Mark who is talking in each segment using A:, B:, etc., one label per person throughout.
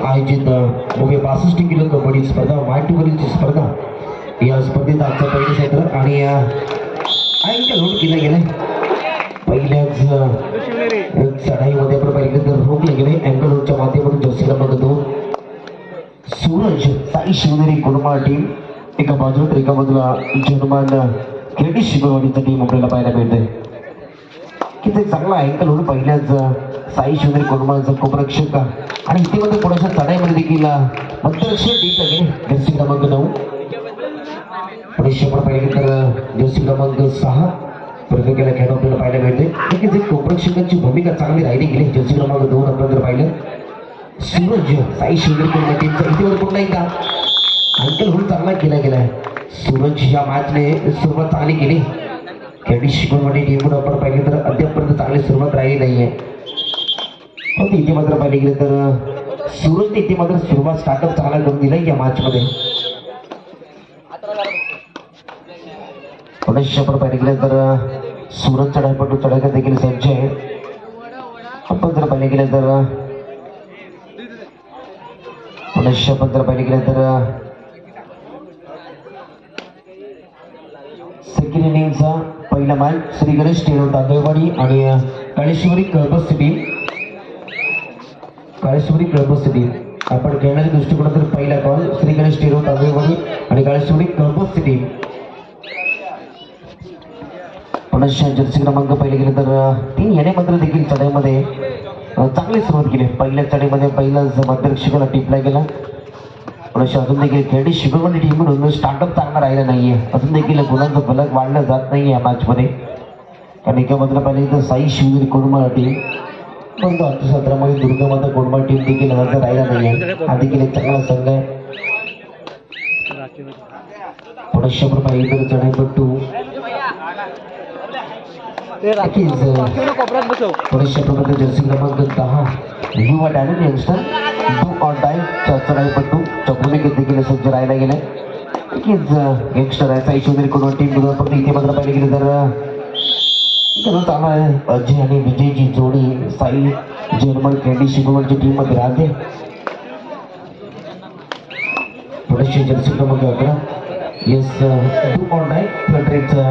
A: आयोजित उभे बासष्ट किलो कबड्डी स्पर्धा मायटूवरीलची स्पर्धा या स्पर्धेत आजचं पहिलं सत्र आणि अ, अँकल होल्ड केलं गेलं पहिल्याच चढाईमध्ये आपण पाहिलं तर रोखले गेले अँकल रोडच्या माध्यमातून जर्सी क्रमांक दोन सूरज साई शिवनेरी कुर्मा टीम एका बाजूला तर एका बाजूला जनमान क्रेडिट शिकवणीचं टीम आपल्याला पाहायला मिळते किती चांगला अँकल होऊन पहिल्याच साई शिवनेरी कुर्माचं कोपरक्षक आणि इथे मध्ये थोडासा चढाईमध्ये देखील अ, मध्यरक्षक टीम जर्सी क्रमांक नऊ. पुढे आपण पाहिले तर जर्सी क्रमांक सहा. प्रत्येकाला खेळ आपल्याला पाहायला मिळते नक्कीच एक कोपरक्षकांची भूमिका चांगली राहिली गेली जर्सी क्रमांक दोन आपण जर पाहिलं सूरज साई शिवनेरी कुर्मा टीमचा इथे पुन्हा एकदा. अंकल होऊन चांगला केला गेलाय सूरज या मॅचने सुरुवात चांगली केली. खेळी शिकवण टीमवर आपण पाहिले तर अद्यापपर्यंत चांगली सुरुवात राहिली नाहीये. पण इथे मात्र पाहिले गेले तर सुरज इथे मात्र सुरुवात स्टार्टअप चांगला करून दिला या मॅचमध्ये पुनश्च आपण पाहिले गेले तर सूरज चढायपटू चढाई देखील सज्ज आहे आपण जर पाहिले गेले तर पुनश्च आपण जर पाहिले गेले तर सेकंड इनिंगचा पहिला मॅच श्री गणेश टेरो तांदळवाडी आणि काळेश्वरी कळबस टीम काळेश्वरी कळबस आपण खेळण्याच्या दृष्टिकोनातून पहिला कॉल श्री गणेश टेरो तांदळवाडी आणि काळेश्वरी कळबस टीम जर्सी क्रमांक पहिले गेले तर तीन याने मात्र देखील चढाईमध्ये चांगली सुरुवात केली. पहिल्या चढाईमध्ये पहिलाच मध्यरक्षकाला टिपला गेला. पुनश्च अजून देखील खेळी शिकवणी टीम म्हणून स्टार्टअप चांगला राहिला नाहीये. अजून देखील गुणांचं फलक वाढलं जात नाही या मॅचमध्ये कारण एका मात्र पाहिजे तर साई शिवगिरी कोरमाळा टीम. परंतु आजच्या सत्रामध्ये दुर्गामाता कोरमाळ टीम देखील हजर राहिला नाहीये हा देखील एक चांगला संघ आहे. पुनश्च आपण पाहिजे तर चढाईपट्टू
B: बसव
A: पुरुष प्रबंध जर्सी क्रमांक दहा. युवा talent youngster. Do or die चढाईपट्टू. च्या भूमिकेत देखील सज्ज राहायला गेले. नक्कीच यंगस्टर आहे. साई चौधरी कडून टीम पण इथे मात्र पाहिजे गेले तर अ, इथं अजय आणि विजयची जोडी साई जर्मन कॅडी शिकवणची टीममध्ये राहते थोडेसे जर्सी क्रमांक अकरा येस डू ऑर डाय फ्लटरेटचा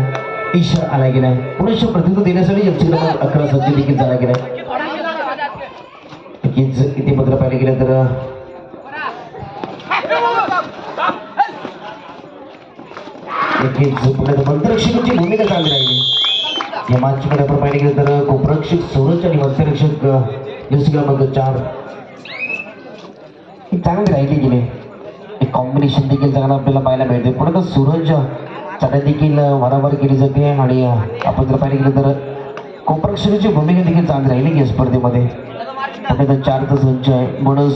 A: इशारा आला गेलाय पुरुष प्रतिनिधी देण्यासाठी जर्सी क्रमांक अकरा सज्ज देखील झाला गेलाय नक्कीच इथे पत्र पाहिलं गेलं तर नक्कीच पुढे मंत्ररक्षकांची भूमिका चांगली राहिली या मॅचमध्ये आपण पाहिलं गेलं तर गोपरक्षक सूरज आणि मंत्ररक्षक जर्सी क्रमांक चार. चांगली राहिली गेले एक कॉम्बिनेशन देखील चांगलं आपल्याला पाहायला मिळते. पण आता सूरज चढाई देखील वारंवार केली जाते आणि आपण जर पाहिलं गेलं तर कोपरक्षकाची भूमिका देखील चांगली राहिली की स्पर्धेमध्ये. चार तर संच आहे. म्हणून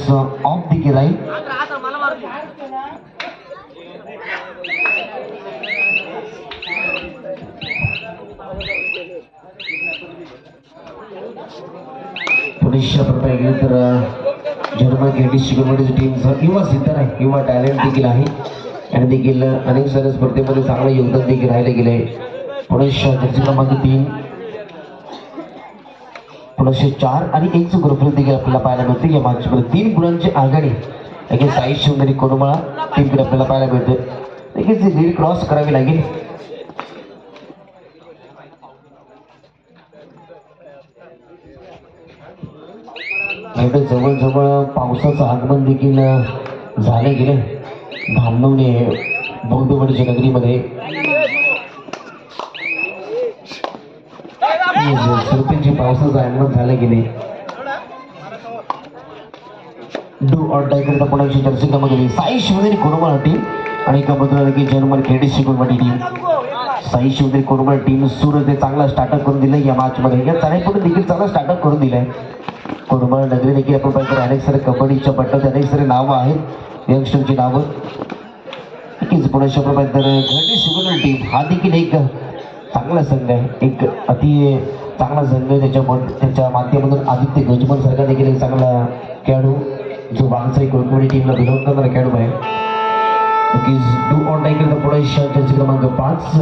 A: ऑफ देखील राहील पुलिसच्या रुपये पाहिलं तर जर्मन क्रिकेट शिकवण्याची टीम युवा सिद्धार आहे युवा टॅलेंट देखील आहे आणि देखील अनेक साऱ्या स्पर्धेमध्ये चांगलं योगदान देखील राहिलं गेलं आहे पुलिसच्या जर्सी क्रमांक तीन पुनश्च चार आणि एक एकचं ग्रुपला देखील आपल्याला पाहायला मिळते या मागच्या तीन गुणांची आघाडी साई शिवनेरी कोरोमाळा टीम आपल्याला पाहायला मिळते देखील लीड क्रॉस करावी लागेल एवढे जवळजवळ पावसाचं आगमन देखील झालं गेलं. गेले धामणवणे बौद्धवाडीच्या नगरीमध्ये. सुरतेची पावसाचं आगमन झालं गेले. डू ऑट डाय कोणाची पुण्याची जर्सी साई शिवनेरी कोरमाळ टीम आणि एका बाजूला की जर्मन क्रेडिट शिकवणवाडी टीम साई शिवनेरी कोरमाळ टीम सुरतने चांगला स्टार्टअप करून दिलं या मॅचमध्ये या चाळीपुढे देखील चांगला स्टार्टअप करून दिलाय. कोरमाळ नगरी देखील आपण पाहिजे तर अनेक सारे कबड्डीच्या पट्ट्यात अनेक सारे नावं आहेत. यंगस्टरची नावं. नक्कीच पुण्याच्या प्रमाणे तर टीम हा देखील एक चांगला संघ आहे. एक अति चांगला संघ आहे त्याच्या त्याच्या माध्यमातून आदित्य गजमल सारखा देखील एक चांगला खेळाडू जो वाघचाई कोणकोणी टीमला बिलॉंग करणारा खेळाडू आहे. नक्कीच टू ऑन टाईम केलं पुढे क्रमांक पाच.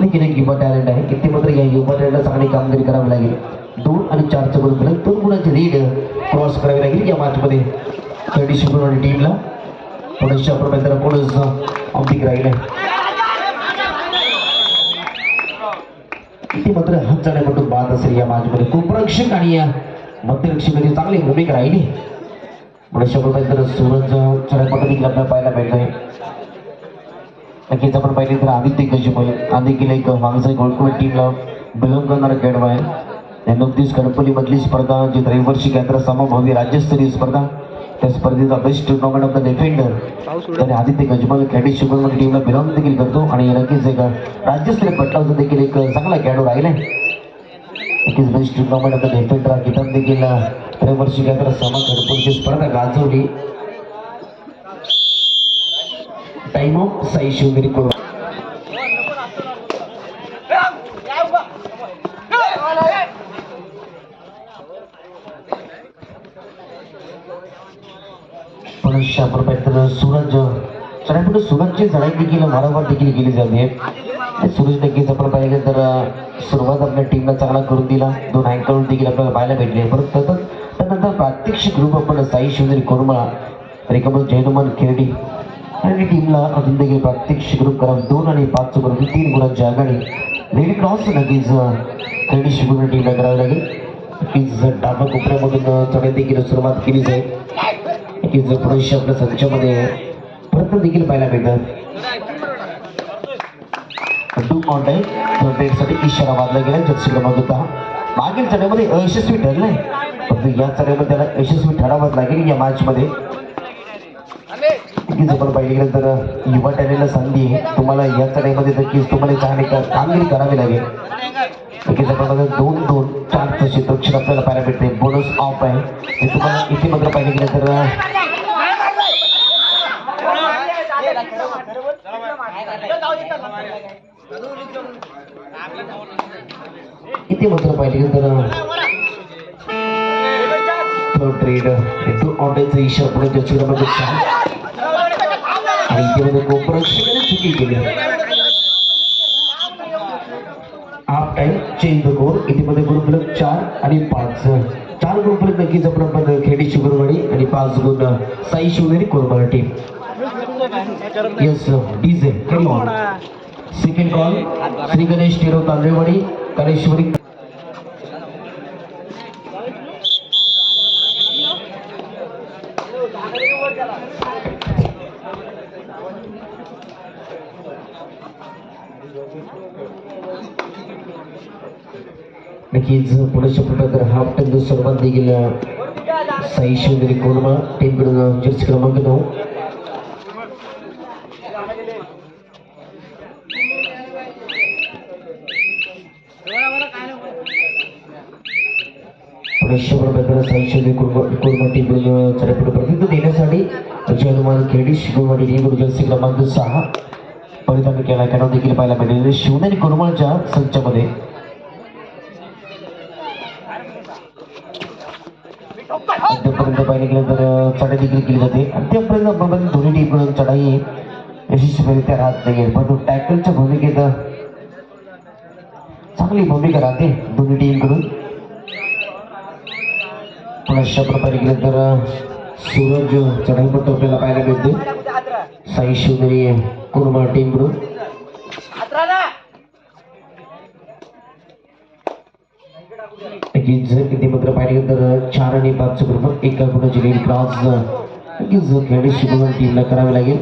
A: देखील एक युवा टॅलेंट आहे. किती मात्र या युवा टॅलेंटला चांगली कामगिरी करावी लागेल. दोन आणि चारचं गुण फलक दोन गुणाची लीड क्रॉस करावी लागेल. या मॅचमध्ये खेळडी शुक्रवारी टीमला पुढच्या प्रमेंद्र पुढेच अंबिक राहिले किती मात्र हात जाण्यापासून बाद असेल या मॅचमध्ये खूप रक्षक आणि या मध्यरक्षकाची चांगली भूमिका राहिली. पुढच्या तर सूरज चढापट देखील आपल्याला पाहायला मिळतोय. नक्कीच आपण पाहिले तर आदित्य गजमल आदित्य एक मागचा गोल्डकोट टीमला बिलॉंग करणारा खेळाडू आहे? नुकतीच गणपतीमधली स्पर्धा जी त्रैवर्षिक यात्रा समभावी राज्यस्तरीय स्पर्धा त्या स्पर्धेचा best tournament of the defender त्याने आदित्य गजमल खेळी शुभमन टीमला बिलॉंग देखील करतो आणि नक्कीच एक राज्यस्तरीय पटलावचा देखील एक चांगला खेळाडू राहिला नक्कीच best tournament of the defender हा किताब देखील त्रैवर्षिक यात्रा समा गणपतीची स्पर्धा गाजवली टाइम ऑफ साई शिवगिरी कोल्हा पुनश्च प्रोफेसर सूरज चढाई सूरजची चढाई देखील वारंवार देखील केली जाते. सूरज नक्कीच आपण पाहिलं तर सुरुवात आपल्या टीमला चांगला करून दिला. दोन अँकरून देखील आपल्याला पाहायला भेटले. परत त्यानंतर प्रात्यक्षिक ग्रुप आपण साई शिवगिरी कोरमळा रिकमल जैनमन खेरडी. आणि टीमला अजून देखील प्रात्यक्षिक ग्रुप करा. दोन आणि पाच बरोबर तीन गुणांची आघाडी रेड क्रॉस नक्कीच खेळडी शिकून टीमला करावी लागेल. नक्कीच डाबा कोपऱ्यामधून चढाई देखील सुरुवात केली जाईल. की जर पुरुष आपल्या संचमध्ये प्रयत्न देखील पाहायला मिळतात. टू ऑनलाईन साठी इशारा वाजला गेला जर्सी होता दहा मागील चढ्यामध्ये अयशस्वी ठरले परंतु या चढ्यामध्ये त्याला यशस्वी ठरावाच लागेल या मॅचमध्ये. नक्कीच आपण पाहिजे गेलं तर युवा टॅलेंटला संधी आहे. तुम्हाला या चढाईमध्ये नक्कीच तुम्हाला चांगली कामगिरी करावी लागेल. नक्कीच आपण दोन दोन चार तसे दक्षिण आपल्याला पाहायला भेटते बोनस ऑफ आहे. हे तुम्हाला इथे मात्र पाहिजे गेलं तर इथे मात्र पाहिजे गेलं तर थर्ड ट्रेड तो ऑर्डरचा इशारा पुढे त्याची आणि इथे मध्ये गोपरक्षकाने चुकी केली half time change the goal इथे मध्ये चार आणि पाच. चार गुण नक्कीच आपण आपण खेडी शुगरवाडी आणि पाच गुण Sai Shivneri कोरबार team yes DJ second call Shri Ganesh टिरो Tandalwadi Kaleshwari नक्कीच पुढच्या फुटाकर हाफ टाइम सर्वात देखील साई शिवनेरी कोरमा टीमकडून जर्सी क्रमांक नऊ. पुढच्या फुटाकर साई शिवनेरी कोरमा कोरमा टीमकडून चढपुढे प्रतिनिधित्व देण्यासाठी हनुमान खेडी शिकववाडी टीमकडून जर्सी क्रमांक सहा. परिधान केला कॅनॉ देखील पाहायला मिळेल शिवनेरी कोरमाच्या संचामध्ये. अद्यापर्यंत पाहिलं गेलं तर चढाई देखील केली जाते. आणि त्यापर्यंत आपण दोन्ही टीपर्यंत चढाई यशस्वीरित्या राहत नाही परंतु टॅकलच्या भूमिकेत चांगली भूमिका राहते दोन्ही टीमकडून पण अशा प्रकारे गेलं तर सूरज चढाईपट्टू आपल्याला पाहायला मिळते. साई शिवनेरी कुर्मा टीमकडून नक्कीच किती मात्र तर चार आणि पाच ग्रुप एका गुणाची क्रॉस नक्कीच टीमला लागेल.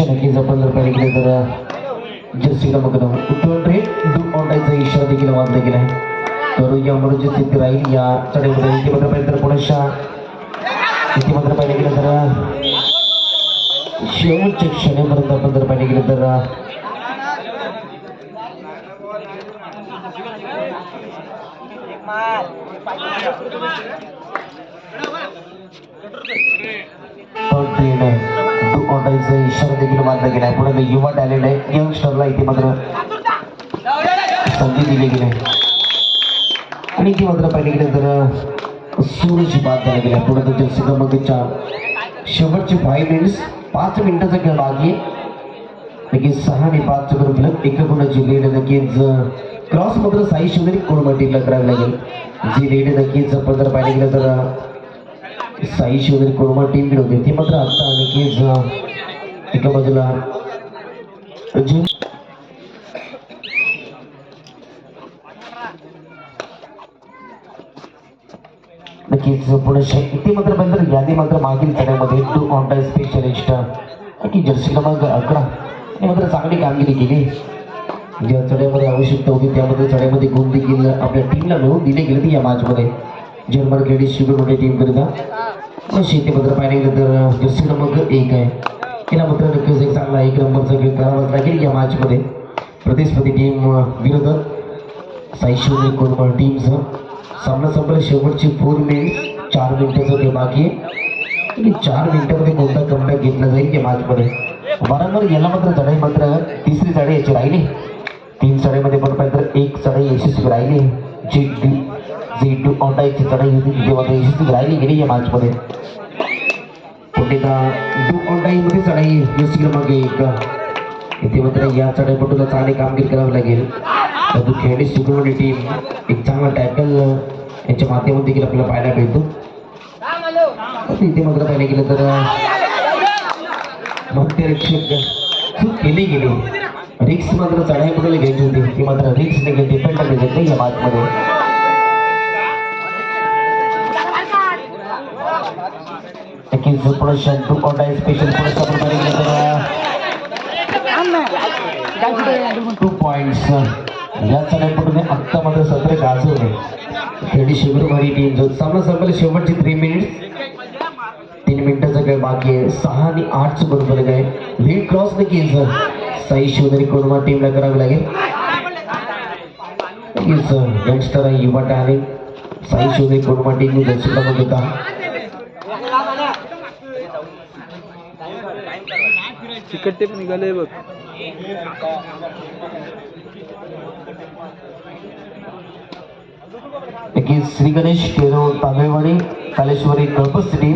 A: नक्कीच आपण जर पाहिजे तर जर्सी क्रमांक इशारा देखील वाजला गेला आहे. तर यामुळे स्थिती राहील या चढाईमध्ये इथे मात्र पाहिजे तर पुण्याच्या किती मात्र पाहिजे गेलं तर शेवटच्या क्षणापर्यंत आपण जर पाहिजे गेलं तर इशारा देखील मानला गेला आहे पुढे युवा टॅलेंट आहे यंगस्टरला इथे मात्र संधी दिली गेली. आणि इथे मात्र पाहिजे गेलं तर सूरज बाद झाला गेला. पुढे तर जर्सी क्रमांक चार शेवटचे फाईव्ह मिनिट्स पाच मिनिटाचा खेळ बाकी आहे. सहा आणि पाच चक्र फलक एका गुणाची लीड नक्कीच क्रॉस मात्र साई शिवनेरी कोण टीमला करावी लागेल. जी लीड नक्कीच आपण जर पाहिलं गेलं तर अं, साई शिवनेरी कोरमा टीमकडे होती ती मात्र आता नक्कीच एका बाजूला जी नक्कीच पुणे शक्ती ती मात्र बंदर यादी मात्र मागील चढ्यामध्ये टू ऑन टाइम स्पेशलिस्ट की जर्सी क्रमांक अकरा. आणि मात्र चांगली कामगिरी केली. ज्या चढ्यामध्ये आवश्यकता होती त्यामध्ये चढ्यामध्ये गुण देखील आपल्या टीमला मिळवून दिले गेले होते या मॅचमध्ये जर्मन क्रेडिट शिबिरमध्ये टीम करिता शेती मात्र पाहिजे गेलं तर जर्सी क्रमांक एक आहे. तिला मात्र नक्कीच एक चांगला एक नंबरचा खेळ करावाच लागेल या मॅचमध्ये प्रतिस्पर्धी टीम विरोधात साई शिवने कोरमळ टीमचं सामना संपला शेवटची फोर मिनिट चार मिनिटाचं ते बाकी आहे. चार मिनिटामध्ये कोणता कमबॅक घेतला जाईल की मॅचमध्ये वारंवार याला मात्र चढाई मात्र तिसरी चढाई याची राहिली. तीन चढाईमध्ये पण पाहिजे तर एक चढाई यशस्वी राहिली. जी डी जी टू ऑटाईची चढाई होती ती मात्र यशस्वी राहिली गेली या मॅचमध्ये पुन्हा डू ऑटाईमध्ये चढाई यशस्वी क्रमांक एक. इथे मात्र या चढाईपटूला चांगली कामगिरी करावी लागेल. परंतु खेळणी सुगवणी टीम एक चांगला टॅकल यांच्या माध्यमात देखील आपल्याला पाहायला मिळतो. इथे मात्र पाहायला गेलं तर भक्तरक्षक चूक केली गेली. रिक्स मात्र चढाई चढाईबद्दल घ्यायची होती. ती मात्र रिक्स देखील डिफेंडर घेतली या मॅचमध्ये नक्कीच पुढे शंतू कोटा स्पेशल पुरस्कार टू पॉइंट्स या चढाईपटून आत्ता मात्र सत्र गाजवले खेळी शिबिरमारी टीम. जो सामना संपले शेवटची थ्री मिनिट्स तीन मिनिटाचा काय बाकी आहे. सहा आणि आठचं गुण बरोबर आहे. लीड क्रॉस नक्कीच साई शिवधरी कोरमा टीमला करावी लागेल. सर यंगस्टर आहे युवा टॅलेंट साई शिवधरी कोरमा टीमने जर्सी क्रमांक दहा
B: तिकट ते पण निघाले बघ.
A: श्री गणेश केरो तांदळवाडी कालेश्वरी कळपस सिटी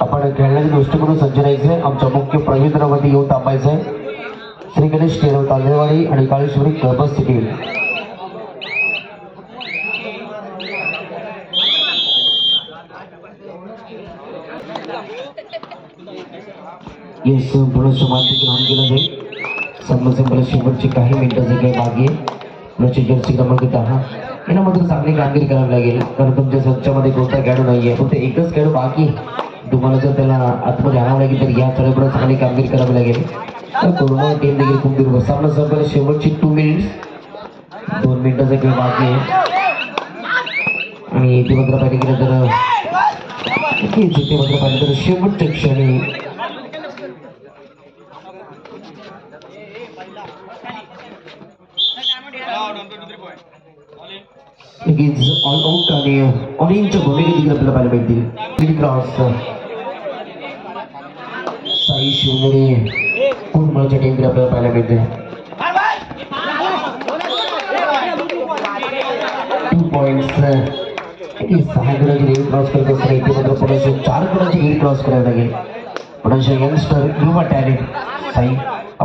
A: आपण खेळण्याच्या दृष्टिकोन सज्ज राहायचे आमच्या मुख्य प्रवेंद्रावरती येऊन थांबायचं आहे श्री गणेश केरो तांदळवाडी आणि काळेश्वरी कळपस सिटी. येस थोडंसं माती ग्रहण केलं जाईल संघ संपला शेवटची काही मिनिटाचे काही बाकी आहे. जर्सी क्रमांक दहा यांना मात्र चांगली कामगिरी करावी लागेल. कारण तुमच्या स्वच्छामध्ये कोणता खेळाडू नाही आहे फक्त एकच खेळाडू बाकी तुम्हाला जर त्याला आतमध्ये आणावं लागेल तर या खेळाडूला चांगली कामगिरी करावी लागेल. तर कोरोना टीम देखील खूप दुर्बल. सामना संपला शेवटची टू मिनिट्स दोन मिनिटाचा खेळ बाकी आहे. आणि इथे मात्र पाहिजे गेलं तर नक्कीच इथे मात्र पाहिजे तर शेवटच्या क्षणी नक्कीच ऑल आउट आणि ऑरेंज भूमिका देखील आपल्याला पाहायला मिळतील तीन क्रॉस साई शिवनेरी कुंभळच्या टीम आपल्याला पाहायला मिळते टू पॉईंट्स सहा गुणाची लीड क्रॉस करत असताना इथे मात्र पुण्याचे चार गुणाची लीड क्रॉस करायला लागेल पुण्याचे यंगस्टर युवा टॅलेंट साई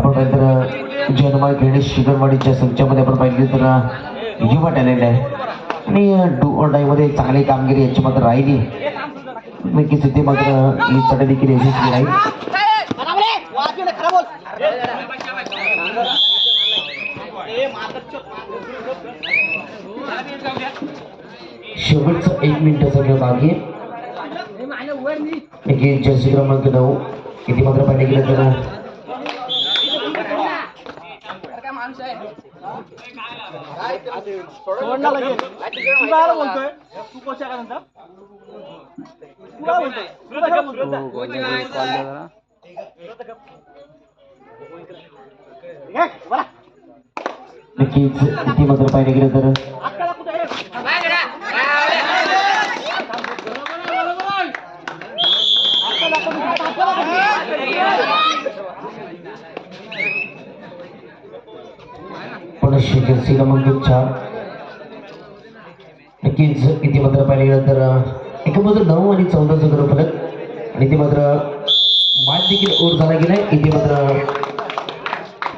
A: आपण पाहिलं तर जनमाळ गणेश शिगरवाडीच्या संचामध्ये आपण पाहिजे तर युवा टॅलेंट आहे. आणि डू ऑर चांगली कामगिरी याची मात्र राहिली. नक्कीच ते मात्र ही चढ देखील यशस्वी राहील शेवटचा एक मिनिटाचा खेळ बाकी आहे. नक्की जर्सी क्रमांक नऊ? किती मात्र पाहिजे गेलं तर
B: बोलतोय तू कशा का नंतर तू काय बोलतोय तू कशा बोलतोय
A: नक्कीच किती मात्र पाहिजे गेलं तर पुनश्च जर्सी क्रमांक नक्कीच इथे मात्र पाहिजे गेलं तर एक मात्र नऊ आणि चौदाचं गृह फलक. आणि ते मात्र बाद देखील ओर झाला गेलाय. इथे मात्र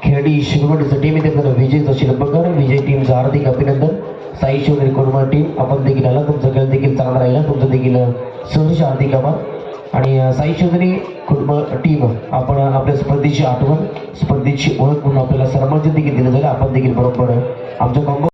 A: लेडी शिवगडचं टीम इथे तर विजयचा शिल्पकार विजय टीमचं हार्दिक अभिनंदन. साई शिवनेरी कुर्मा टीम आपण देखील आला. तुमचा खेळ देखील चांगला राहिला. तुमचं देखील सहर्ष हार्दिक आभार. आणि साई चौधरी कुटुंब टीम आपण आपल्या स्पर्धेची आठवण स्पर्धेची ओळख म्हणून आपल्याला सन्मानित देखील दिलं जाईल. आपण देखील बरोबर आमच्या कॉम्बो